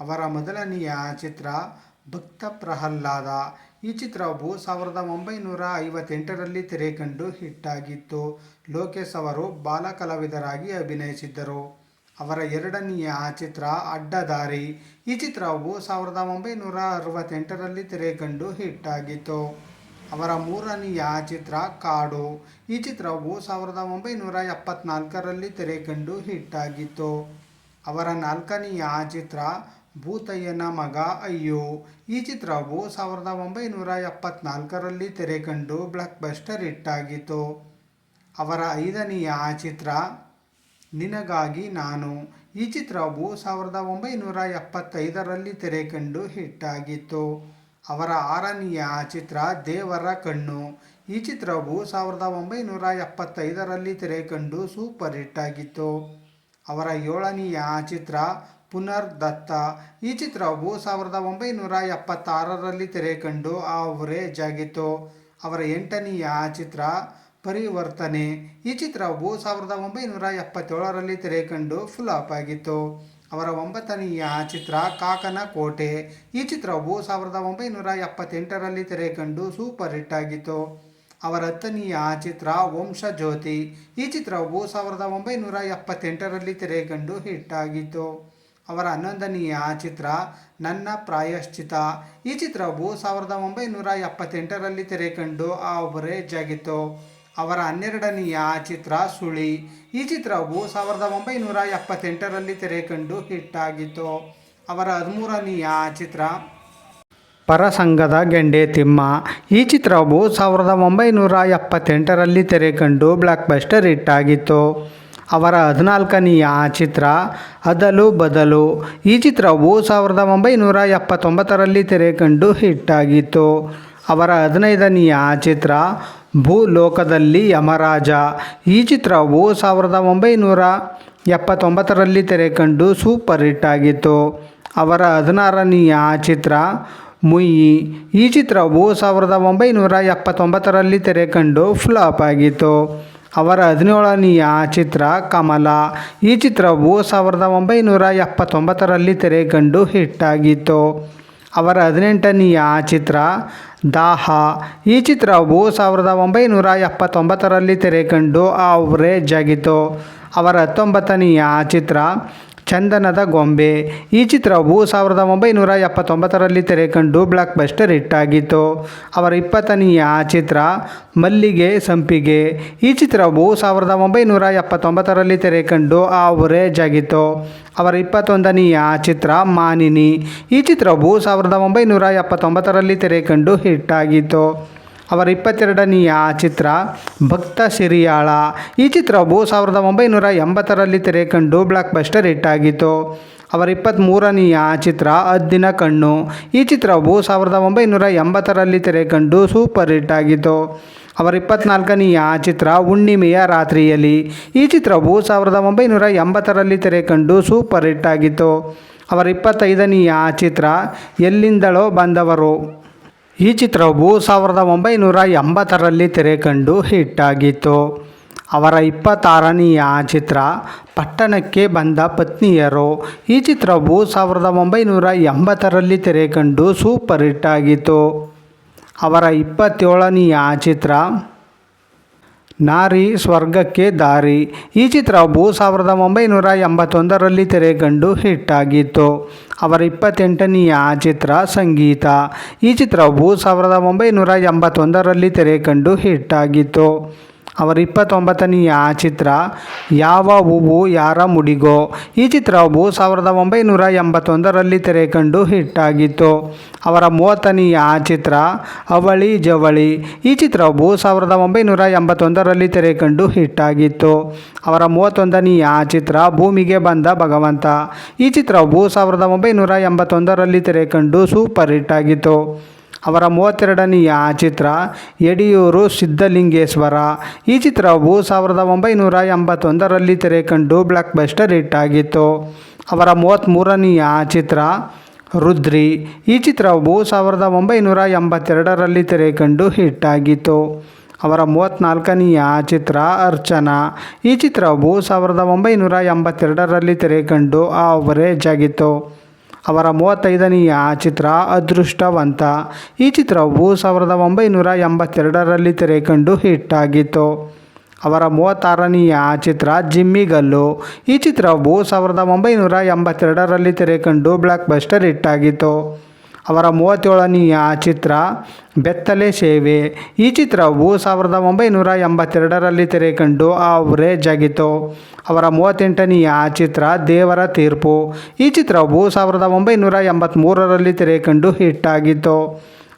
ಅವರ ಮೊದಲನೆಯ ಚಿತ್ರ ಭಕ್ತ ಪ್ರಹ್ಲಾದ ಈ ಚಿತ್ರವು ಸಾವಿರದ ಒಂಬೈನೂರ ಐವತ್ತೆಂಟರಲ್ಲಿ ತೆರೆ ಕಂಡು ಹಿಟ್ಟಾಗಿತ್ತು. ಲೋಕೇಶ್ ಅವರು ಬಾಲ ಕಲಾವಿದರಾಗಿ ಅಭಿನಯಿಸಿದ್ದರು. ಅವರ ಎರಡನೆಯ ಚಿತ್ರ ಅಡ್ಡದಾರಿ. ಈ ಚಿತ್ರವು ಸಾವಿರದ ಒಂಬೈನೂರ ಅರವತ್ತೆಂಟರಲ್ಲಿ ತೆರೆ ಕಂಡು ಹಿಟ್ಟಾಗಿತ್ತು. ಅವರ ಮೂರನೆಯ ಚಿತ್ರ ಕಾಡು. ಈ ಚಿತ್ರವು ಸಾವಿರದ ಒಂಬೈನೂರ ಎಪ್ಪತ್ನಾಲ್ಕರಲ್ಲಿ ತೆರೆ ಕಂಡು ಹಿಟ್ಟಾಗಿತ್ತು. ಅವರ ನಾಲ್ಕನೆಯ ಚಿತ್ರ ಭೂತಯ್ಯನ ಮಗ ಅಯ್ಯೋ. ಈ ಚಿತ್ರವು ಸಾವಿರದ ಒಂಬೈನೂರ ಎಪ್ಪತ್ನಾಲ್ಕರಲ್ಲಿ ತೆರೆ ಕಂಡು ಬ್ಲಾಕ್ ಬಸ್ಟರ್ ಹಿಟ್ಟಾಗಿತ್ತು. ಅವರ ಐದನೆಯ ಚಿತ್ರ, ನಿನಗಾಗಿ ನಾನು. ಈ ಚಿತ್ರವು ಸಾವಿರದ ಒಂಬೈನೂರ ಎಪ್ಪತ್ತೈದರಲ್ಲಿ ತೆರೆ ಕಂಡು ಹಿಟ್ಟಾಗಿತ್ತು. ಅವರ ಆರನೆಯ ಚಿತ್ರ, ದೇವರ ಕಣ್ಣು. ಈ ಚಿತ್ರವು ಸಾವಿರದ ಒಂಬೈನೂರ ಎಪ್ಪತ್ತೈದರಲ್ಲಿ ತೆರೆ ಕಂಡು ಸೂಪರ್ ಹಿಟ್ ಆಗಿತ್ತು ಅವರ ಏಳನೆಯ ಚಿತ್ರ ಪುನರ್ದತ್ತ. ಈ ಚಿತ್ರವು ಸಾವಿರದ ಒಂಬೈನೂರ ಎಪ್ಪತ್ತಾರರಲ್ಲಿ ತೆರೆ ಕಂಡು ಆವರೇಜ್ ಆಗಿತ್ತು ಅವರ ಎಂಟನೆಯ ಚಿತ್ರ, ಪರಿವರ್ತನೆ. ಈ ಚಿತ್ರವು ಸಾವಿರದ ಒಂಬೈನೂರ ಎಪ್ಪತ್ತೇಳರಲ್ಲಿ ತೆರೆ ಕಂಡು ಫ್ಲಾಪ್ ಆಗಿತ್ತು. ಅವರ ಒಂಬತ್ತನೆಯ ಚಿತ್ರ ಕಾಕನ ಕೋಟೆ ಈ ಚಿತ್ರವು ಸಾವಿರದ ಒಂಬೈನೂರ ಎಪ್ಪತ್ತೆಂಟರಲ್ಲಿ ತೆರೆ ಕಂಡು ಸೂಪರ್ ಹಿಟ್ ಆಗಿತ್ತು. ಅವರ ಹತ್ತನೆಯ ಚಿತ್ರ, ವಂಶಜ್ಯೋತಿ. ಈ ಚಿತ್ರವು ಸಾವಿರದ ಒಂಬೈನೂರ ಎಪ್ಪತ್ತೆಂಟರಲ್ಲಿ ತೆರೆ ಕಂಡು ಹಿಟ್ ಆಗಿತ್ತು. ಅವರ ಹನ್ನೊಂದನೆಯ ಚಿತ್ರ ನನ್ನ ಪ್ರಾಯಶ್ಚಿತ. ಈ ಚಿತ್ರವು ಸಾವಿರದ ಒಂಬೈನೂರ ಎಪ್ಪತ್ತೆಂಟರಲ್ಲಿ ತೆರೆ ಕಂಡು ಆವರೇಜ್ ಆಗಿತ್ತು ಅವರ ಹನ್ನೆರಡನೆಯ ಚಿತ್ರ ಸುಳಿ. ಈ ಚಿತ್ರವು ಸಾವಿರದ ಒಂಬೈನೂರ ಎಪ್ಪತ್ತೆಂಟರಲ್ಲಿ ತೆರೆ ಕಂಡು ಹಿಟ್ ಆಗಿತ್ತು ಅವರ ಹದಿಮೂರನೆಯ ಚಿತ್ರ ಪರಸಂಗದ ಗೆಂಡೆ ತಿಮ್ಮ. ಈ ಚಿತ್ರವು ಸಾವಿರದ ಒಂಬೈನೂರ ಎಪ್ಪತ್ತೆಂಟರಲ್ಲಿ ತೆರೆ ಕಂಡು ಬ್ಲಾಕ್ ಬಸ್ಟರ್ ಹಿಟ್ ಆಗಿತ್ತು ಅವರ ಹದಿನಾಲ್ಕನೆಯ ಚಿತ್ರ ಅದಲು ಬದಲು. ಈ ಚಿತ್ರವು ಸಾವಿರದ ಒಂಬೈನೂರ ಎಪ್ಪತ್ತೊಂಬತ್ತರಲ್ಲಿ ತೆರೆ ಕಂಡು ಹಿಟ್ಟಾಗಿತ್ತು. ಅವರ ಹದಿನೈದನೆಯ ಚಿತ್ರ, ಭೂಲೋಕದಲ್ಲಿ ಯಮರಾಜ. ಈ ಚಿತ್ರವು ಸಾವಿರದ ಒಂಬೈನೂರ ಎಪ್ಪತ್ತೊಂಬತ್ತರಲ್ಲಿ ತೆರೆ ಕಂಡು ಸೂಪರ್ ಹಿಟ್ ಆಗಿತ್ತು ಅವರ ಹದಿನಾರನೆಯ ಚಿತ್ರ, ಮುಯಿ. ಈ ಚಿತ್ರವು ಸಾವಿರದ ಒಂಬೈನೂರ ಎಪ್ಪತ್ತೊಂಬತ್ತರಲ್ಲಿ ತೆರೆ ಕಂಡು ಫ್ಲಾಪ್ ಆಗಿತ್ತು. ಅವರ ಹದಿನೇಳನೆಯ ಚಿತ್ರ ಕಮಲ. ಈ ಚಿತ್ರವು ಸಾವಿರದ ಒಂಬೈನೂರ ಎಪ್ಪತ್ತೊಂಬತ್ತರಲ್ಲಿ ತೆರೆ ಕಂಡು ಹಿಟ್ಟಾಗಿತ್ತು. ಅವರ ಹದಿನೆಂಟನೆಯ ಚಿತ್ರ ದಾಹ. ಈ ಚಿತ್ರವು ಸಾವಿರದ ಒಂಬೈನೂರ ಎಪ್ಪತ್ತೊಂಬತ್ತರಲ್ಲಿ ತೆರೆ ಕಂಡು ಆವರೇಜ್ ಆಗಿತ್ತು ಅವರ ಹತ್ತೊಂಬತ್ತನೆಯ ಚಿತ್ರ ಚಂದನದ ಗೊಂಬೆ. ಈ ಚಿತ್ರವು ಸಾವಿರದ ಒಂಬೈನೂರ ಎಪ್ಪತ್ತೊಂಬತ್ತರಲ್ಲಿ ತೆರೆ ಕಂಡು ಬ್ಲಾಕ್ ಬಸ್ಟರ್ ಹಿಟ್ ಆಗಿತ್ತು ಅವರ ಇಪ್ಪತ್ತನೆಯ ಚಿತ್ರ ಮಲ್ಲಿಗೆ ಸಂಪಿಗೆ. ಈ ಚಿತ್ರವು ಸಾವಿರದ ಒಂಬೈನೂರ ಎಪ್ಪತ್ತೊಂಬತ್ತರಲ್ಲಿ ತೆರೆ ಕಂಡು ಆವರೇಜ್ ಆಗಿತ್ತು ಅವರ ಇಪ್ಪತ್ತೊಂದನೆಯ ಚಿತ್ರ ಮಾನಿನಿ. ಈ ಚಿತ್ರವು ಸಾವಿರದ ಒಂಬೈನೂರ ಎಪ್ಪತ್ತೊಂಬತ್ತರಲ್ಲಿ ತೆರೆ ಕಂಡು ಹಿಟ್ ಆಗಿತ್ತು ಅವರ ಇಪ್ಪತ್ತೆರಡನೆಯ ಚಿತ್ರ ಭಕ್ತ ಸಿರಿಯಾಳ. ಈ ಚಿತ್ರವು ಸಾವಿರದ ಒಂಬೈನೂರ ಎಂಬತ್ತರಲ್ಲಿ ತೆರೆ ಕಂಡು ಬ್ಲಾಕ್ ಬಸ್ಟರ್ ಹಿಟ್ ಆಗಿತ್ತು. ಅವರ ಇಪ್ಪತ್ತ್ಮೂರನೆಯ ಚಿತ್ರ ಅದ್ದಿನ ಕಣ್ಣು. ಈ ಚಿತ್ರವು ಸಾವಿರದ ಒಂಬೈನೂರ ಎಂಬತ್ತರಲ್ಲಿ ತೆರೆ ಕಂಡು ಸೂಪರ್ ಹಿಟ್ ಆಗಿತ್ತು. ಅವರ ಇಪ್ಪತ್ನಾಲ್ಕನೆಯ ಚಿತ್ರ ಹುಣ್ಣಿಮೆಯ ರಾತ್ರಿಯಲ್ಲಿ. ಈ ಚಿತ್ರವು ಸಾವಿರದ ಒಂಬೈನೂರ ಎಂಬತ್ತರಲ್ಲಿ ತೆರೆ ಕಂಡು ಸೂಪರ್ ಹಿಟ್ ಆಗಿತ್ತು. ಅವರ ಇಪ್ಪತ್ತೈದನೆಯ ಚಿತ್ರ ಎಲ್ಲಿಂದಲೋ ಬಂದವರು. ಈ ಚಿತ್ರವು ಸಾವಿರದ ಒಂಬೈನೂರ ಎಂಬತ್ತರಲ್ಲಿ ತೆರೆ ಕಂಡು ಹಿಟ್ಟಾಗಿತ್ತು. ಅವರ ಇಪ್ಪತ್ತಾರನೆಯ ಚಿತ್ರ ಪಟ್ಟಣಕ್ಕೆ ಬಂದ ಪತ್ನಿಯರು. ಈ ಚಿತ್ರವು ಸಾವಿರದ ಒಂಬೈನೂರ ಎಂಬತ್ತರಲ್ಲಿ ತೆರೆ ಕಂಡು ಸೂಪರ್ ಹಿಟ್ ಆಗಿತ್ತು. ಅವರ ಇಪ್ಪತ್ತೇಳನೆಯ ಚಿತ್ರ ನಾರಿ ಸ್ವರ್ಗಕ್ಕೆ ದಾರಿ. ಈ ಚಿತ್ರವು ಸಾವಿರದ ಒಂಬೈನೂರ ಎಂಬತ್ತೊಂದರಲ್ಲಿ ತೆರೆ ಕಂಡು ಹಿಟ್ಟಾಗಿತ್ತು ಅವರ ಇಪ್ಪತ್ತೆಂಟನೆಯ ಚಿತ್ರ ಸಂಗೀತ. ಈ ಚಿತ್ರವು ಸಾವಿರದ ಒಂಬೈನೂರ ಎಂಬತ್ತೊಂದರಲ್ಲಿ ತೆರೆ ಕಂಡು ಹಿಟ್ಟಾಗಿತ್ತು ಅವರ ಇಪ್ಪತ್ತೊಂಬತ್ತನೆಯ ಚಿತ್ರ, ಯಾವ ಹೂವು ಯಾರ ಮುಡಿಗೋ? ಈ ಚಿತ್ರವು ಸಾವಿರದ ಒಂಬೈನೂರ ಎಂಬತ್ತೊಂದರಲ್ಲಿ ತೆರೆ ಕಂಡು ಹಿಟ್ಟಾಗಿತ್ತು ಅವರ ಮೂವತ್ತನೆಯ ಚಿತ್ರ, ಅವಳಿ ಜವಳಿ. ಈ ಚಿತ್ರವು ಸಾವಿರದ ಒಂಬೈನೂರ ಎಂಬತ್ತೊಂದರಲ್ಲಿ ತೆರೆ ಕಂಡು ಹಿಟ್ಟಾಗಿತ್ತು ಅವರ ಮೂವತ್ತೊಂದನೆಯ ಚಿತ್ರ, ಭೂಮಿಗೆ ಬಂದ ಭಗವಂತ. ಈ ಚಿತ್ರವು ಸಾವಿರದ ಒಂಬೈನೂರ ಎಂಬತ್ತೊಂದರಲ್ಲಿ ತೆರೆ ಕಂಡು ಸೂಪರ್ ಹಿಟ್ ಆಗಿತ್ತು. ಅವರ ಮೂವತ್ತೆರಡನೆಯ ಚಿತ್ರ ಯಡಿಯೂರು ಸಿದ್ಧಲಿಂಗೇಶ್ವರ. ಈ ಚಿತ್ರವು ಸಾವಿರದ ಒಂಬೈನೂರ ಎಂಬತ್ತೊಂದರಲ್ಲಿ ತೆರೆ ಕಂಡು ಬ್ಲಾಕ್ ಬಸ್ಟರ್ ಹಿಟ್ ಆಗಿತ್ತು. ಅವರ ಮೂವತ್ತ್ಮೂರನೆಯ ಚಿತ್ರ ರುದ್ರಿ. ಈ ಚಿತ್ರವು ಸಾವಿರದ ಒಂಬೈನೂರ ಎಂಬತ್ತೆರಡರಲ್ಲಿ ತೆರೆ ಕಂಡು ಹಿಟ್ ಆಗಿತ್ತು. ಅವರ ಮೂವತ್ತ್ನಾಲ್ಕನೆಯ ಚಿತ್ರ ಅರ್ಚನಾ. ಈ ಚಿತ್ರವು ಸಾವಿರದ ಒಂಬೈನೂರ ಎಂಬತ್ತೆರಡರಲ್ಲಿ ತೆರೆ ಕಂಡು ಆವರೇಜ್ ಆಗಿತ್ತು. ಅವರ ಮೂವತ್ತೈದನೆಯ ಚಿತ್ರ ಅದೃಷ್ಟವಂತ. ಈ ಚಿತ್ರವು ಸಾವಿರದ ಒಂಬೈನೂರ ಎಂಬತ್ತೆರಡರಲ್ಲಿ ತೆರೆ ಕಂಡು ಹಿಟ್ ಆಗಿತ್ತು ಅವರ ಮೂವತ್ತಾರನೆಯ ಚಿತ್ರ ಜಿಮ್ಮಿಗಲ್ಲು ಈ ಚಿತ್ರವು ಸಾವಿರದ ಒಂಬೈನೂರ ಎಂಬತ್ತೆರಡರಲ್ಲಿ ತೆರೆ ಕಂಡು ಬ್ಲಾಕ್ ಬಸ್ಟರ್ ಹಿಟ್ ಆಗಿತ್ತು ಅವರ ಮೂವತ್ತೇಳನೆಯ ಚಿತ್ರ ಬೆತ್ತಲೆ ಸೇವೆ. ಈ ಚಿತ್ರವು ಸಾವಿರದ ಒಂಬೈನೂರ ಎಂಬತ್ತೆರಡರಲ್ಲಿ ತೆರೆ ಕಂಡು ಆವರೇಜ್ ಆಗಿತ್ತು. ಅವರ ಮೂವತ್ತೆಂಟನೆಯ ಚಿತ್ರ ದೇವರ ತೀರ್ಪು. ಈ ಚಿತ್ರವು ಸಾವಿರದ ಒಂಬೈನೂರ ಎಂಬತ್ತ್ಮೂರರಲ್ಲಿ ತೆರೆ ಕಂಡು ಹಿಟ್ ಆಗಿತ್ತು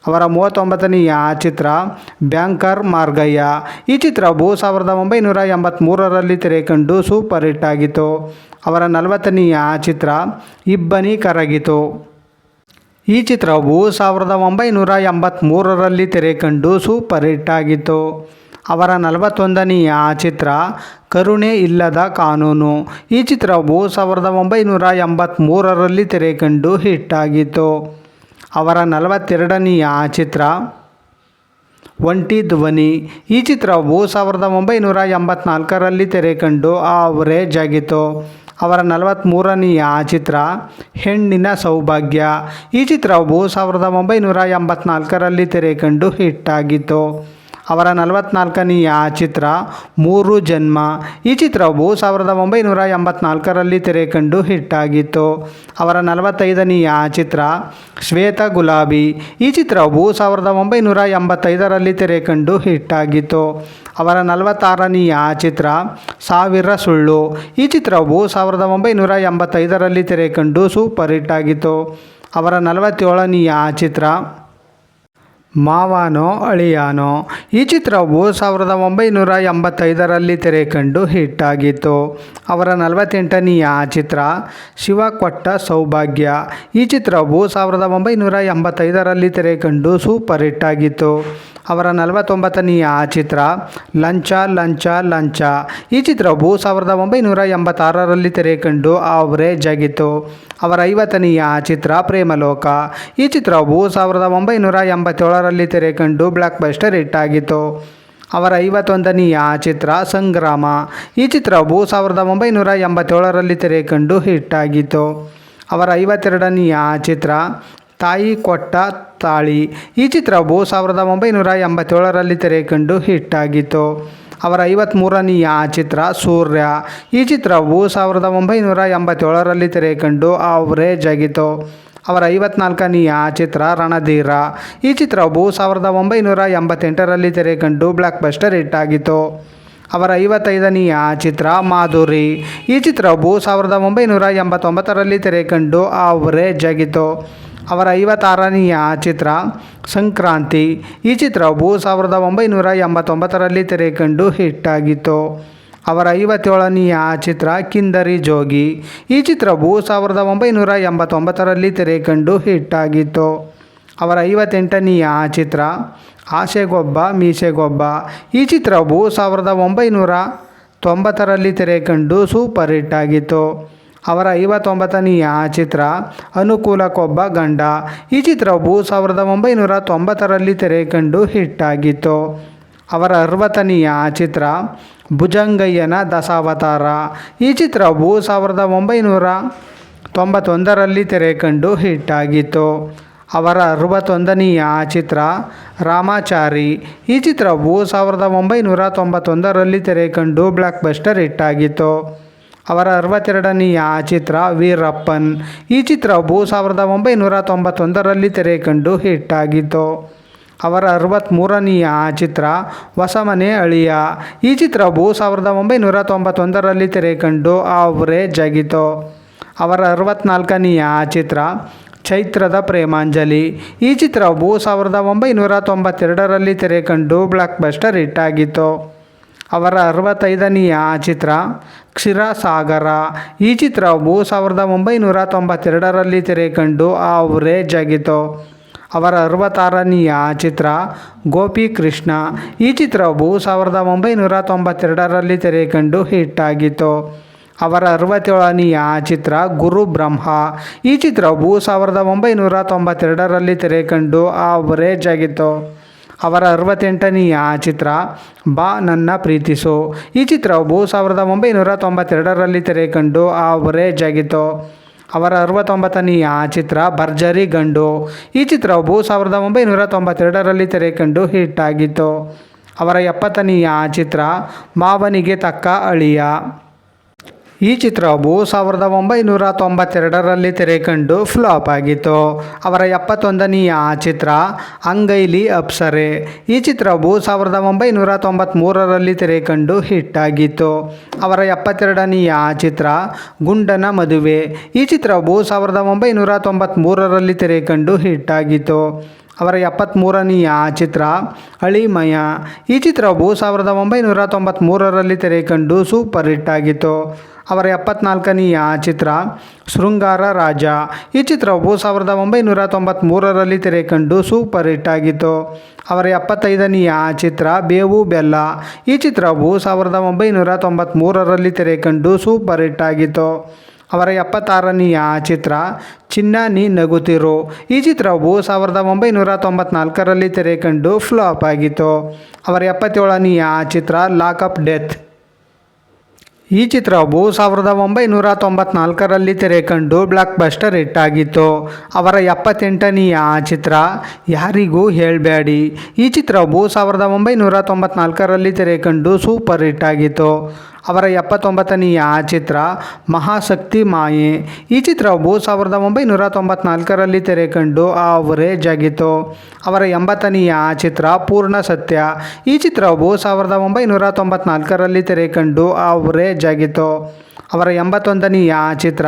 ಅವರ ಮೂವತ್ತೊಂಬತ್ತನೆಯ ಚಿತ್ರ ಬ್ಯಾಂಕರ್ ಮಾರ್ಗಯ್ಯ. ಈ ಚಿತ್ರವು ಸಾವಿರದ ಒಂಬೈನೂರ ಎಂಬತ್ತ್ಮೂರರಲ್ಲಿ ತೆರೆ ಕಂಡು ಸೂಪರ್ ಹಿಟ್ ಆಗಿತ್ತು ಅವರ ನಲವತ್ತನೆಯ ಚಿತ್ರ ಇಬ್ಬನಿ ಕರಗಿತು. ಈ ಚಿತ್ರವು ಸಾವಿರದ ಒಂಬೈನೂರ ಎಂಬತ್ತ್ಮೂರರಲ್ಲಿ ತೆರೆ ಕಂಡು ಸೂಪರ್ ಹಿಟ್ ಆಗಿತ್ತು ಅವರ ನಲವತ್ತೊಂದನೆಯ ಚಿತ್ರ ಕರುಣೆ ಇಲ್ಲದ ಕಾನೂನು. ಈ ಚಿತ್ರವು ಸಾವಿರದ ಒಂಬೈನೂರ ಎಂಬತ್ತ್ಮೂರರಲ್ಲಿ ತೆರೆ ಕಂಡು ಹಿಟ್ ಆಗಿತ್ತು. ಅವರ ನಲವತ್ತೆರಡನೆಯ ಚಿತ್ರ ಒಂಟಿ ಧ್ವನಿ. ಈ ಚಿತ್ರವು ಸಾವಿರದ ಒಂಬೈನೂರ ಎಂಬತ್ನಾಲ್ಕರಲ್ಲಿ ತೆರೆ ಕಂಡು ಆವರೇಜ್ ಆಗಿತ್ತು ಅವರ ನಲವತ್ತ್ಮೂರನೆಯ ಚಿತ್ರ ಹೆಣ್ಣಿನ ಸೌಭಾಗ್ಯ. ಈ ಚಿತ್ರವು ಸಾವಿರದ ಒಂಬೈನೂರ ಎಂಬತ್ನಾಲ್ಕರಲ್ಲಿ ತೆರೆ ಕಂಡು ಹಿಟ್ ಆಗಿತ್ತು. ಅವರ ನಲವತ್ನಾಲ್ಕನೆಯ ಚಿತ್ರ, ಮೂರು ಜನ್ಮ. ಈ ಚಿತ್ರವು ಸಾವಿರದ ಒಂಬೈನೂರ ಎಂಬತ್ನಾಲ್ಕರಲ್ಲಿ ತೆರೆ ಕಂಡು ಹಿಟ್ ಆಗಿತ್ತು ಅವರ ನಲವತ್ತೈದನೆಯ ಚಿತ್ರ, ಶ್ವೇತ ಗುಲಾಬಿ. ಈ ಚಿತ್ರವು ಸಾವಿರದ ಒಂಬೈನೂರ ಎಂಬತ್ತೈದರಲ್ಲಿ ತೆರೆ ಕಂಡು ಹಿಟ್ ಆಗಿತ್ತು ಅವರ ನಲವತ್ತಾರನೆಯ ಚಿತ್ರ, ಸಾವಿರ ಸುಳ್ಳು. ಈ ಚಿತ್ರವು ಸಾವಿರದ ಒಂಬೈನೂರ ಎಂಬತ್ತೈದರಲ್ಲಿ ತೆರೆ ಕಂಡು ಸೂಪರ್ ಹಿಟ್ ಆಗಿತ್ತು. ಅವರ ನಲವತ್ತೇಳನೆಯ ಚಿತ್ರ ಮಾವನೋ ಅಳಿಯಾನೋ. ಈ ಚಿತ್ರವು ಸಾವಿರದ ಒಂಬೈನೂರ ಎಂಬತ್ತೈದರಲ್ಲಿ ತೆರೆ ಕಂಡು ಹಿಟ್ ಆಗಿತ್ತು ಅವರ ನಲವತ್ತೆಂಟನೆಯ ಚಿತ್ರ ಶಿವ ಕೊಟ್ಟ ಸೌಭಾಗ್ಯ. ಈ ಚಿತ್ರವು ಸಾವಿರದ ಒಂಬೈನೂರ ಎಂಬತ್ತೈದರಲ್ಲಿ ತೆರೆ ಕಂಡು ಸೂಪರ್ ಹಿಟ್ ಆಗಿತ್ತು. ಅವರ ನಲವತ್ತೊಂಬತ್ತನೆಯ ಚಿತ್ರ, ಲಂಚ ಲಂಚ ಲಂಚ. ಈ ಚಿತ್ರವು ಸಾವಿರದ ಒಂಬೈನೂರ ಎಂಬತ್ತಾರರಲ್ಲಿ ತೆರೆ ಕಂಡು ಆವರೇಜ್ ಆಗಿತ್ತು ಅವರ ಐವತ್ತನೆಯ ಚಿತ್ರ, ಪ್ರೇಮಲೋಕ. ಈ ಚಿತ್ರವು ಸಾವಿರದ ಒಂಬೈನೂರ ಎಂಬತ್ತೇಳರಲ್ಲಿ ತೆರೆ ಕಂಡು ಬ್ಲಾಕ್ ಬಸ್ಟರ್ ಹಿಟ್ ಆಗಿತ್ತು. ಅವರ ಐವತ್ತೊಂದನೆಯ ಚಿತ್ರ, ಸಂಗ್ರಾಮ. ಈ ಚಿತ್ರವು ಸಾವಿರದ ಒಂಬೈನೂರ ಎಂಬತ್ತೇಳರಲ್ಲಿ ತೆರೆ ಕಂಡು ಹಿಟ್ ಆಗಿತ್ತು. ಅವರ ಐವತ್ತೆರಡನೆಯ ಚಿತ್ರ ತಾಯಿ ಕೊಟ್ಟ ತಾಳಿ. ಈ ಚಿತ್ರವು ಸಾವಿರದ ಒಂಬೈನೂರ ಎಂಬತ್ತೇಳರಲ್ಲಿ ತೆರೆ ಕಂಡು ಹಿಟ್ ಆಗಿತ್ತು. ಅವರ ಐವತ್ತ್ಮೂರನೆಯ ಚಿತ್ರ ಸೂರ್ಯ. ಈ ಚಿತ್ರವು ಸಾವಿರದ ಒಂಬೈನೂರ ಎಂಬತ್ತೇಳರಲ್ಲಿ ತೆರೆ ಕಂಡು ಆವರೇಜ್ ಆಗಿತ್ತು. ಅವರ ಐವತ್ನಾಲ್ಕನೆಯ ಚಿತ್ರ ರಣಧೀರ. ಈ ಚಿತ್ರವು ಸಾವಿರದ ಒಂಬೈನೂರ ಎಂಬತ್ತೆಂಟರಲ್ಲಿ ತೆರೆ ಕಂಡು ಬ್ಲಾಕ್ ಬಸ್ಟರ್ ಹಿಟ್ ಆಗಿತ್ತು. ಅವರ ಐವತ್ತೈದನೆಯ ಚಿತ್ರ ಮಾಧುರಿ. ಈ ಚಿತ್ರವು ಸಾವಿರದ ಒಂಬೈನೂರ ಎಂಬತ್ತೊಂಬತ್ತರಲ್ಲಿ ತೆರೆ ಕಂಡು ಆವರೇಜ್ ಆಗಿತ್ತು. ಅವರ ಐವತ್ತಾರನೆಯ ಚಿತ್ರ ಸಂಕ್ರಾಂತಿ. ಈ ಚಿತ್ರವು ಸಾವಿರದ ಒಂಬೈನೂರ ಎಂಬತ್ತೊಂಬತ್ತರಲ್ಲಿ ತೆರೆ ಕಂಡು ಹಿಟ್ ಆಗಿತ್ತು ಅವರ ಐವತ್ತೇಳನೆಯ ಚಿತ್ರ ಕಿಂದರಿ ಜೋಗಿ. ಈ ಚಿತ್ರವು ಸಾವಿರದ ಒಂಬೈನೂರ ಎಂಬತ್ತೊಂಬತ್ತರಲ್ಲಿ ತೆರೆ ಕಂಡು ಹಿಟ್ ಆಗಿತ್ತು ಅವರ ಐವತ್ತೆಂಟನೆಯ ಚಿತ್ರ ಆಸೆಗೊಬ್ಬ, ಮೀಸೆಗೊಬ್ಬ. ಈ ಚಿತ್ರವು ಸಾವಿರದ ಒಂಬೈನೂರ ತೊಂಬತ್ತರಲ್ಲಿ ತೆರೆ ಕಂಡು ಸೂಪರ್ ಹಿಟ್ ಆಗಿತ್ತು. ಅವರ ಐವತ್ತೊಂಬತ್ತನೆಯ ಚಿತ್ರ ಅನುಕೂಲಕ್ಕೊಬ್ಬ ಗಂಡ. ಈ ಚಿತ್ರವು ಸಾವಿರದ ಒಂಬೈನೂರ ತೊಂಬತ್ತರಲ್ಲಿ ತೆರೆ ಕಂಡು ಹಿಟ್ ಆಗಿತ್ತು ಅವರ ಅರವತ್ತನೆಯ ಚಿತ್ರ ಭುಜಂಗಯ್ಯನ ದಶಾವತಾರ. ಈ ಚಿತ್ರವು ಸಾವಿರದ ಒಂಬೈನೂರ ತೊಂಬತ್ತೊಂದರಲ್ಲಿ ತೆರೆ ಕಂಡು ಹಿಟ್ ಆಗಿತ್ತು ಅವರ ಅರವತ್ತೊಂದನೆಯ ಚಿತ್ರ ರಾಮಾಚಾರಿ. ಈ ಚಿತ್ರವು ಸಾವಿರದ ಒಂಬೈನೂರ ತೊಂಬತ್ತೊಂದರಲ್ಲಿ ತೆರೆ ಕಂಡು ಬ್ಲಾಕ್ ಬಸ್ಟರ್ ಹಿಟ್ ಆಗಿತ್ತು ಅವರ ಅರವತ್ತೆರಡನೆಯ ಚಿತ್ರ ವೀರಪ್ಪನ್. ಈ ಚಿತ್ರವು ಸಾವಿರದ ಒಂಬೈನೂರ ತೊಂಬತ್ತೊಂದರಲ್ಲಿ ತೆರೆ ಕಂಡು ಹಿಟ್ ಆಗಿತ್ತು. ಅವರ ಅರವತ್ತ್ಮೂರನೆಯ ಚಿತ್ರ ಹೊಸಮನೆ ಅಳಿಯ. ಈ ಚಿತ್ರವು ಸಾವಿರದ ಒಂಬೈನೂರ ತೊಂಬತ್ತೊಂದರಲ್ಲಿ ತೆರೆ ಕಂಡು ಆವರೇಜ್ ಆಗಿತ್ತು ಅವರ ಅರವತ್ನಾಲ್ಕನೆಯ ಚಿತ್ರ ಚೈತ್ರದ ಪ್ರೇಮಾಂಜಲಿ. ಈ ಚಿತ್ರವು ಸಾವಿರದ ಒಂಬೈನೂರ ತೊಂಬತ್ತೆರಡರಲ್ಲಿ ತೆರೆ ಕಂಡು ಬ್ಲಾಕ್ ಬಸ್ಟರ್ ಹಿಟ್ ಆಗಿತ್ತು. ಅವರ ಅರವತ್ತೈದನೆಯ ಚಿತ್ರ ಕ್ಷೀರಸಾಗರ. ಈ ಚಿತ್ರವು ಸಾವಿರದ ಒಂಬೈನೂರ ತೊಂಬತ್ತೆರಡರಲ್ಲಿ ತೆರೆ ಕಂಡು ಆವರೇಜ್ ಆಗಿತ್ತು ಅವರ ಅರವತ್ತಾರನೆಯ ಚಿತ್ರ ಗೋಪಿ ಕೃಷ್ಣ ಈ ಚಿತ್ರವು ಸಾವಿರದ ಒಂಬೈನೂರ ತೊಂಬತ್ತೆರಡರಲ್ಲಿ ತೆರೆ ಕಂಡು ಹಿಟ್ ಆಗಿತ್ತು. ಅವರ ಅರವತ್ತೇಳನೆಯ ಚಿತ್ರ ಗುರು ಬ್ರಹ್ಮ. ಈ ಚಿತ್ರವು ಸಾವಿರದ ಒಂಬೈನೂರ ತೊಂಬತ್ತೆರಡರಲ್ಲಿ ತೆರೆ ಕಂಡು ಆವರೇಜ್ ಆಗಿತ್ತು ಅವರ ಅರವತ್ತೆಂಟನೆಯ ಚಿತ್ರ, ಬಾ ನನ್ನ ಪ್ರೀತಿಸು. ಈ ಚಿತ್ರವು ಸಾವಿರದ ಒಂಬೈನೂರ ತೊಂಬತ್ತೆರಡರಲ್ಲಿ ತೆರೆ ಕಂಡು ಆವರೇಜ್ ಆಗಿತ್ತು ಅವರ ಅರವತ್ತೊಂಬತ್ತನೆಯ ಚಿತ್ರ, ಭರ್ಜರಿ ಗಂಡು. ಈ ಚಿತ್ರವು ಸಾವಿರದ ಒಂಬೈನೂರ ತೊಂಬತ್ತೆರಡರಲ್ಲಿ ತೆರೆ ಕಂಡು ಹಿಟ್ ಆಗಿತ್ತು. ಅವರ ಎಪ್ಪತ್ತನೆಯ ಚಿತ್ರ, ಮಾವನಿಗೆ ತಕ್ಕ ಅಳಿಯ. ಈ ಚಿತ್ರವು ಸಾವಿರದ ಒಂಬೈನೂರ ತೊಂಬತ್ತೆರಡರಲ್ಲಿ ತೆರೆ ಕಂಡು ಫ್ಲಾಪ್ ಆಗಿತ್ತು. ಅವರ ಎಪ್ಪತ್ತೊಂದನೆಯ ಚಿತ್ರ ಅಂಗೈಲಿ ಅಪ್ಸರೆ. ಈ ಚಿತ್ರವು ಸಾವಿರದ ಒಂಬೈನೂರ ತೊಂಬತ್ತ್ಮೂರರಲ್ಲಿ ತೆರೆ ಕಂಡು ಹಿಟ್ ಆಗಿತ್ತು. ಅವರ ಎಪ್ಪತ್ತೆರಡನೆಯ ಚಿತ್ರ ಗುಂಡನ ಮದುವೆ. ಈ ಚಿತ್ರವು ಸಾವಿರದ ಒಂಬೈನೂರ ತೊಂಬತ್ತ್ಮೂರರಲ್ಲಿ ತೆರೆ ಕಂಡು ಹಿಟ್ ಆಗಿತ್ತು. ಅವರ ಎಪ್ಪತ್ತ್ಮೂರನೆಯ ಚಿತ್ರ ಅಳಿಮಯ. ಈ ಚಿತ್ರವು ಸಾವಿರದ ಒಂಬೈನೂರ ತೊಂಬತ್ತ್ಮೂರರಲ್ಲಿ ತೆರೆ ಕಂಡು ಸೂಪರ್ ಹಿಟ್ ಆಗಿತ್ತು. ಅವರ ಎಪ್ಪತ್ನಾಲ್ಕನೆಯ ಚಿತ್ರ, ಶೃಂಗಾರ ರಾಜ. ಈ ಚಿತ್ರವು ಸಾವಿರದ ಒಂಬೈನೂರ ತೊಂಬತ್ತ್ಮೂರರಲ್ಲಿ ತೆರೆ ಕಂಡು ಸೂಪರ್ ಹಿಟ್ ಆಗಿತ್ತು. ಅವರ ಎಪ್ಪತ್ತೈದನೆಯ ಚಿತ್ರ, ಬೇವು ಬೆಲ್ಲ. ಈ ಚಿತ್ರವು ಸಾವಿರದ ಒಂಬೈನೂರ ತೊಂಬತ್ತ್ಮೂರರಲ್ಲಿ ತೆರೆ ಕಂಡು ಸೂಪರ್ ಹಿಟ್ ಆಗಿತ್ತು. ಅವರ ಎಪ್ಪತ್ತಾರನೆಯ ಚಿತ್ರ, ಚಿನ್ನ ನೀ ನಗುತ್ತಿರು. ಈ ಚಿತ್ರವು ಸಾವಿರದ ಒಂಬೈನೂರ ತೊಂಬತ್ನಾಲ್ಕರಲ್ಲಿ ತೆರೆ ಕಂಡು ಫ್ಲಾಪ್ ಆಗಿತ್ತು. ಅವರ ಎಪ್ಪತ್ತೇಳನೆಯ ಚಿತ್ರ ಲಾಕಪ್ ಡೆತ್. ಈ ಚಿತ್ರವು ಸಾವಿರದ ಒಂಬೈನೂರ ತೊಂಬತ್ನಾಲ್ಕರಲ್ಲಿ ತೆರೆ ಕಂಡು ಬ್ಲಾಕ್ ಬಸ್ಟರ್ ಹಿಟ್ ಆಗಿತ್ತು ಅವರ ಎಪ್ಪತ್ತೆಂಟನೆಯ ಚಿತ್ರ ಯಾರಿಗೂ ಹೇಳಬೇಡಿ. ಈ ಚಿತ್ರವು ಸಾವಿರದ ಒಂಬೈನೂರ ತೊಂಬತ್ನಾಲ್ಕರಲ್ಲಿ ತೆರೆ ಕಂಡು ಸೂಪರ್ ಹಿಟ್ ಆಗಿತ್ತು. ಅವರ ಎಪ್ಪತ್ತೊಂಬತ್ತನೆಯ ಚಿತ್ರ ಮಹಾಶಕ್ತಿ ಮಾಯೆ. ಈ ಚಿತ್ರವು ಸಾವಿರದ ಒಂಬೈನೂರ ತೊಂಬತ್ನಾಲ್ಕರಲ್ಲಿ ತೆರೆ ಕಂಡು ಅವರೇ ಆಗಿತ್ತು ಅವರ ಎಂಬತ್ತನೆಯ ಚಿತ್ರ ಪೂರ್ಣ ಸತ್ಯ. ಈ ಚಿತ್ರವು ಸಾವಿರದ ಒಂಬೈನೂರ ತೊಂಬತ್ನಾಲ್ಕರಲ್ಲಿ ತೆರೆ ಕಂಡು ಅವರೇ ಆಗಿತ್ತು ಅವರ ಎಂಬತ್ತೊಂದನೆಯ ಚಿತ್ರ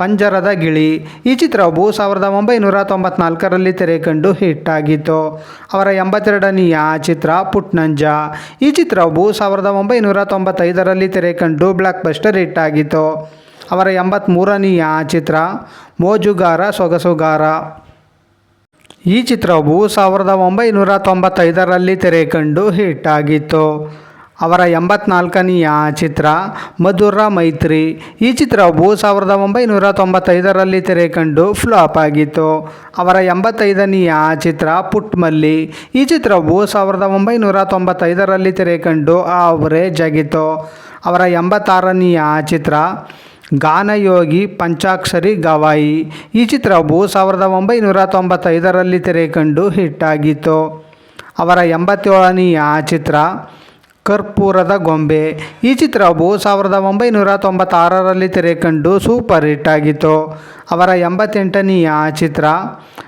ಪಂಜರದ ಗಿಳಿ. ಈ ಚಿತ್ರವು ಸಾವಿರದ ಒಂಬೈನೂರ ತೊಂಬತ್ನಾಲ್ಕರಲ್ಲಿ ತೆರೆ ಕಂಡು ಹಿಟ್ ಆಗಿತ್ತು ಅವರ ಎಂಬತ್ತೆರಡನೆಯ ಚಿತ್ರ ಪುಟ್ನಂಜ. ಈ ಚಿತ್ರವು ಸಾವಿರದ ಒಂಬೈನೂರ ತೊಂಬತ್ತೈದರಲ್ಲಿ ತೆರೆ ಕಂಡು ಬ್ಲಾಕ್ ಬಸ್ಟರ್ ಹಿಟ್ ಆಗಿತ್ತು ಅವರ ಎಂಬತ್ತ್ಮೂರನೆಯ ಚಿತ್ರ ಮೋಜುಗಾರ ಸೊಗಸುಗಾರ. ಈ ಚಿತ್ರವು ಸಾವಿರದ ಒಂಬೈನೂರ ತೊಂಬತ್ತೈದರಲ್ಲಿ ತೆರೆ ಕಂಡು ಹಿಟ್ ಆಗಿತ್ತು ಅವರ ಎಂಬತ್ನಾಲ್ಕನೆಯ ಚಿತ್ರ ಮಧುರ ಮೈತ್ರಿ. ಈ ಚಿತ್ರವು ಸಾವಿರದ ಒಂಬೈನೂರ ತೊಂಬತ್ತೈದರಲ್ಲಿ ತೆರೆ ಕಂಡು ಫ್ಲಾಪ್ ಆಗಿತ್ತು. ಅವರ ಎಂಬತ್ತೈದನೆಯ ಚಿತ್ರ ಪುಟ್ಮಲ್ಲಿ. ಈ ಚಿತ್ರವು ಸಾವಿರದ ಒಂಬೈನೂರ ತೊಂಬತ್ತೈದರಲ್ಲಿ ತೆರೆ ಕಂಡು ಆವರೇಜ್ ಆಗಿತ್ತು ಅವರ ಎಂಬತ್ತಾರನೆಯ ಚಿತ್ರ ಗಾನಯೋಗಿ ಪಂಚಾಕ್ಷರಿ ಗವಾಯಿ. ಈ ಚಿತ್ರವು ಸಾವಿರದ ಒಂಬೈನೂರ ತೊಂಬತ್ತೈದರಲ್ಲಿ ತೆರೆ ಕಂಡು ಹಿಟ್ ಆಗಿತ್ತು. ಅವರ ಎಂಬತ್ತೇಳನೆಯ ಚಿತ್ರ ಕರ್ಪೂರದ ಗೊಂಬೆ. ಈ ಚಿತ್ರವು ಸಾವಿರದ ಒಂಬೈನೂರ ತೊಂಬತ್ತಾರರಲ್ಲಿ ತೆರೆ ಕಂಡು ಸೂಪರ್ ಹಿಟ್ ಆಗಿತ್ತು. ಅವರ ಎಂಬತ್ತೆಂಟನೆಯ ಚಿತ್ರ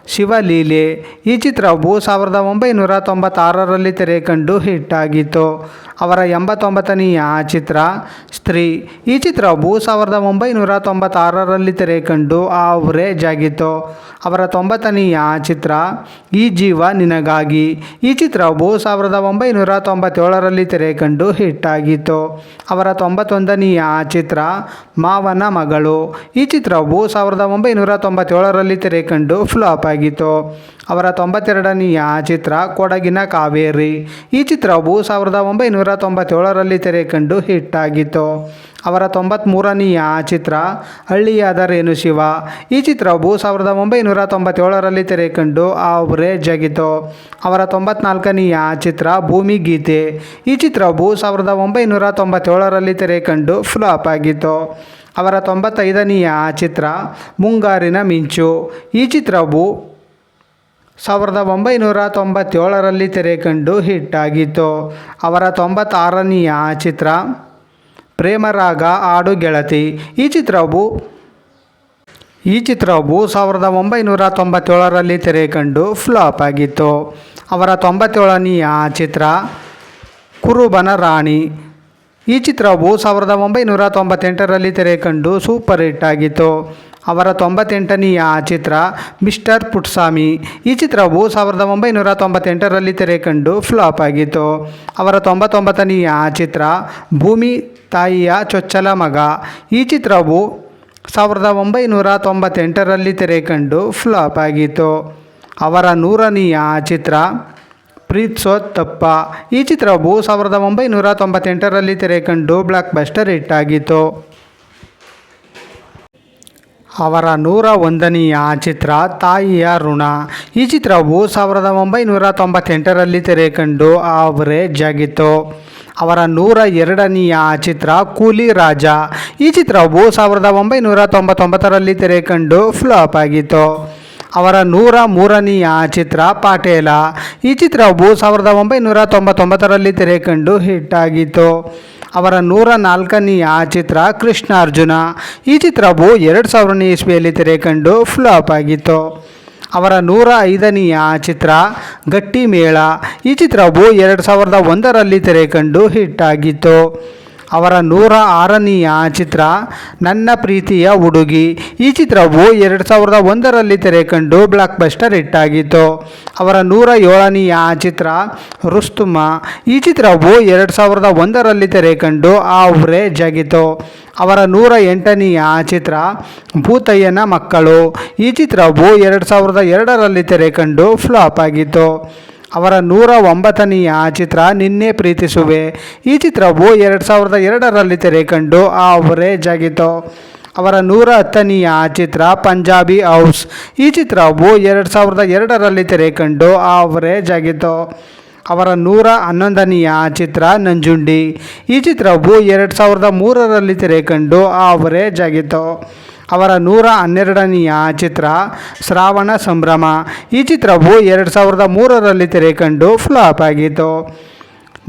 ಶಿವಲೀಲೆ. ಈ ಚಿತ್ರವು ಸಾವಿರದ ಒಂಬೈನೂರ ತೊಂಬತ್ತಾರರಲ್ಲಿ ತೆರೆ ಕಂಡು ಹಿಟ್ ಆಗಿತ್ತು ಅವರ ಎಂಬತ್ತೊಂಬತ್ತನೆಯ ಚಿತ್ರ ಸ್ತ್ರೀ. ಈ ಚಿತ್ರವು ಸಾವಿರದ ಒಂಬೈನೂರ ತೊಂಬತ್ತಾರರಲ್ಲಿ ತೆರೆ ಕಂಡು ಆವರೇಜ್ ಆಗಿತ್ತು. ಅವರ ತೊಂಬತ್ತನೆಯ ಚಿತ್ರ ಈ ಜೀವ ನಿನಗಾಗಿ. ಈ ಚಿತ್ರವು ಸಾವಿರದ ಒಂಬೈನೂರ ತೊಂಬತ್ತೇಳರಲ್ಲಿ ತೆರೆ ಕಂಡು ಹಿಟ್ ಆಗಿತ್ತು ಅವರ ತೊಂಬತ್ತೊಂದನೆಯ ಚಿತ್ರ ಮಾವನ ಮಗಳು. ಈ ಚಿತ್ರವು ಸಾವಿರದ ಒಂಬೈನೂರ ತೊಂಬತ್ತೇಳರಲ್ಲಿ ತೆರೆ ಕಂಡು ಫ್ಲಾಪ್ ಆಗಿತ್ತು. ಅವರ ತೊಂಬತ್ತೆರಡನೆಯ ಚಿತ್ರ ಕೊಡಗಿನ ಕಾವೇರಿ. ಈ ಚಿತ್ರವು ಸಾವಿರದ ಒಂಬೈನೂರ ತೊಂಬತ್ತೇಳರಲ್ಲಿ ತೆರೆಕಂಡು ಹಿಟ್ ಆಗಿತ್ತು. ಅವರ ತೊಂಬತ್ತ್ಮೂರನೆಯ ಚಿತ್ರ ಹಳ್ಳಿಯಾದರೇನು ಶಿವ. ಈ ಚಿತ್ರವು ಸಾವಿರದ ಒಂಬೈನೂರ ತೊಂಬತ್ತೇಳರಲ್ಲಿ ತೆರೆ ಕಂಡು ಆವರೇಜ್ ಆಗಿತ್ತು. ಅವರ ತೊಂಬತ್ನಾಲ್ಕನೆಯ ಚಿತ್ರ ಭೂಮಿ ಗೀತೆ. ಈ ಚಿತ್ರವು ಸಾವಿರದ ಒಂಬೈನೂರ ತೊಂಬತ್ತೇಳರಲ್ಲಿ ತೆರೆಕಂಡು ಫ್ಲಾಪ್ ಆಗಿತ್ತು. ಅವರ ತೊಂಬತ್ತೈದನೆಯ ಚಿತ್ರ ಮುಂಗಾರಿನ ಮಿಂಚು. ಈ ಚಿತ್ರವು ಸಾವಿರದ ಒಂಬೈನೂರ ತೊಂಬತ್ತೇಳರಲ್ಲಿ ತೆರೆ ಕಂಡು ಹಿಟ್ ಆಗಿತ್ತು. ಅವರ ತೊಂಬತ್ತಾರನೆಯ ಚಿತ್ರ ಪ್ರೇಮರಾಗ ಆಡು ಗೆಳತಿ. ಈ ಚಿತ್ರವು ಈ ಚಿತ್ರವು ಸಾವಿರದ ಒಂಬೈನೂರ ತೊಂಬತ್ತೇಳರಲ್ಲಿ ತೆರೆ ಕಂಡು ಫ್ಲಾಪ್ ಆಗಿತ್ತು. ಅವರ ತೊಂಬತ್ತೇಳನೆಯ ಚಿತ್ರ ಕುರುಬನ ರಾಣಿ. ಈ ಚಿತ್ರವು ಸಾವಿರದ ಒಂಬೈನೂರ ತೊಂಬತ್ತೆಂಟರಲ್ಲಿ ತೆರೆ ಕಂಡು ಸೂಪರ್ ಹಿಟ್ ಆಗಿತ್ತು. ಅವರ ತೊಂಬತ್ತೆಂಟನೆಯ ಚಿತ್ರ ಮಿಸ್ಟರ್ ಪುಟ್ಸಾಮಿ. ಈ ಚಿತ್ರವು ಸಾವಿರದ ಒಂಬೈನೂರ ತೊಂಬತ್ತೆಂಟರಲ್ಲಿ ತೆರೆ ಕಂಡು ಫ್ಲಾಪ್ ಆಗಿತ್ತು. ಅವರ ತೊಂಬತ್ತೊಂಬತ್ತನೆಯ ಚಿತ್ರ ಭೂಮಿ ತಾಯಿಯ ಚೊಚ್ಚಲ ಮಗ. ಈ ಚಿತ್ರವು ಸಾವಿರದ ಒಂಬೈನೂರ ತೊಂಬತ್ತೆಂಟರಲ್ಲಿ ತೆರೆ ಕಂಡು ಫ್ಲಾಪ್ ಆಗಿತ್ತು. ಅವರ ನೂರನೆಯ ಚಿತ್ರ ಪ್ರೀತ್ಸೋ ತಪ್ಪ ಈ ಚಿತ್ರವು ಸಾವಿರದ ಒಂಬೈನೂರ ತೊಂಬತ್ತೆಂಟರಲ್ಲಿ ತೆರೆ ಕಂಡು ಬ್ಲಾಕ್ ಬಸ್ಟರ್ ಹಿಟ್ ಆಗಿತ್ತು. ಅವರ ನೂರ ಒಂದನೆಯ ಚಿತ್ರ ತಾಯಿಯ ಋಣ. ಈ ಚಿತ್ರವು ಸಾವಿರದ ಒಂಬೈನೂರ ತೊಂಬತ್ತೆಂಟರಲ್ಲಿ ತೆರೆ ಕಂಡು ಆವರೇಜ್ ಆಗಿತ್ತು ಅವರ ನೂರ ಎರಡನೆಯ ಚಿತ್ರ ಕೂಲಿ ರಾಜ. ಈ ಚಿತ್ರವು ಸಾವಿರದ ಒಂಬೈನೂರ ತೊಂಬತ್ತೊಂಬತ್ತರಲ್ಲಿ ತೆರೆ ಕಂಡು ಫ್ಲಾಪ್ ಆಗಿತ್ತು. ಅವರ ನೂರ ಮೂರನೆಯ ಚಿತ್ರ ಪಾಟೇಲ. ಈ ಚಿತ್ರವು ಸಾವಿರದ ಒಂಬೈನೂರ ತೊಂಬತ್ತೊಂಬತ್ತರಲ್ಲಿ ತೆರೆ ಕಂಡು ಹಿಟ್ ಆಗಿತ್ತು. ಅವರ ನೂರ ನಾಲ್ಕನೆಯ ಚಿತ್ರ ಕೃಷ್ಣಾರ್ಜುನ. ಈ ಚಿತ್ರವು ಎರಡು ಸಾವಿರನೇ ಇಸ್ವಿಯಲ್ಲಿ ತೆರೆ ಕಂಡು ಫ್ಲಾಪ್ ಆಗಿತ್ತು. ಅವರ ನೂರ ಐದನೆಯ ಚಿತ್ರ ಗಟ್ಟಿ ಮೇಳ ಈ ಚಿತ್ರವು ಎರಡು ಸಾವಿರದ ಒಂದರಲ್ಲಿ ತೆರೆ ಕಂಡು ಹಿಟ್ ಆಗಿತ್ತು. ಅವರ ನೂರ ಆರನೆಯ ಚಿತ್ರ, ನನ್ನ ಪ್ರೀತಿಯ ಹುಡುಗಿ. ಈ ಚಿತ್ರವು ಎರಡು ಸಾವಿರದ ಒಂದರಲ್ಲಿ ತೆರೆ ಕಂಡು ಬ್ಲಾಕ್ ಬಸ್ಟರ್ ಹಿಟ್ ಆಗಿತ್ತು. ಅವರ ನೂರ ಏಳನೆಯ ಚಿತ್ರ, ರುಸ್ತುಮ. ಈ ಚಿತ್ರವು ಎರಡು ಸಾವಿರದ ಒಂದರಲ್ಲಿ ತೆರೆ ಕಂಡು ಆವ್ರೇಜ್ ಆಗಿತ್ತು ಅವರ ನೂರ ಎಂಟನೆಯ ಚಿತ್ರ, ಭೂತಯ್ಯನ ಮಕ್ಕಳು. ಈ ಚಿತ್ರವು ಎರಡು ಸಾವಿರದ ಎರಡರಲ್ಲಿ ತೆರೆ ಕಂಡು ಫ್ಲಾಪ್ ಆಗಿತ್ತು. ಅವರ ನೂರ ಒಂಬತ್ತನೆಯ ಚಿತ್ರ ನಿನ್ನೆ ಪ್ರೀತಿಸುವೆ. ಈ ಚಿತ್ರವು ಎರಡು ಸಾವಿರದ ಎರಡರಲ್ಲಿ ತೆರೆ ಕಂಡು ಆವರೇಜ್ ಆಗಿತ್ತು ಅವರ ನೂರ ಹತ್ತನೆಯ ಚಿತ್ರ ಪಂಜಾಬಿ ಹೌಸ್. ಈ ಚಿತ್ರವು ಎರಡು ಸಾವಿರದ ಎರಡರಲ್ಲಿ ತೆರೆ ಕಂಡು ಆವರೇಜ್ ಆಗಿತ್ತು ಅವರ ನೂರ ಹನ್ನೊಂದನೆಯ ಚಿತ್ರ ನಂಜುಂಡಿ. ಈ ಚಿತ್ರವು ಎರಡು ಸಾವಿರದ ಮೂರರಲ್ಲಿ ತೆರೆ ಕಂಡು ಆವರೇಜ್ ಆಗಿತ್ತು ಅವರ ನೂರ ಹನ್ನೆರಡನೆಯ ಚಿತ್ರ ಶ್ರಾವಣ ಸಂಭ್ರಮ. ಈ ಚಿತ್ರವು ಎರಡು ಸಾವಿರದ ಮೂರರಲ್ಲಿ ತೆರೆ ಕಂಡು ಫ್ಲಾಪ್ ಆಗಿತ್ತು.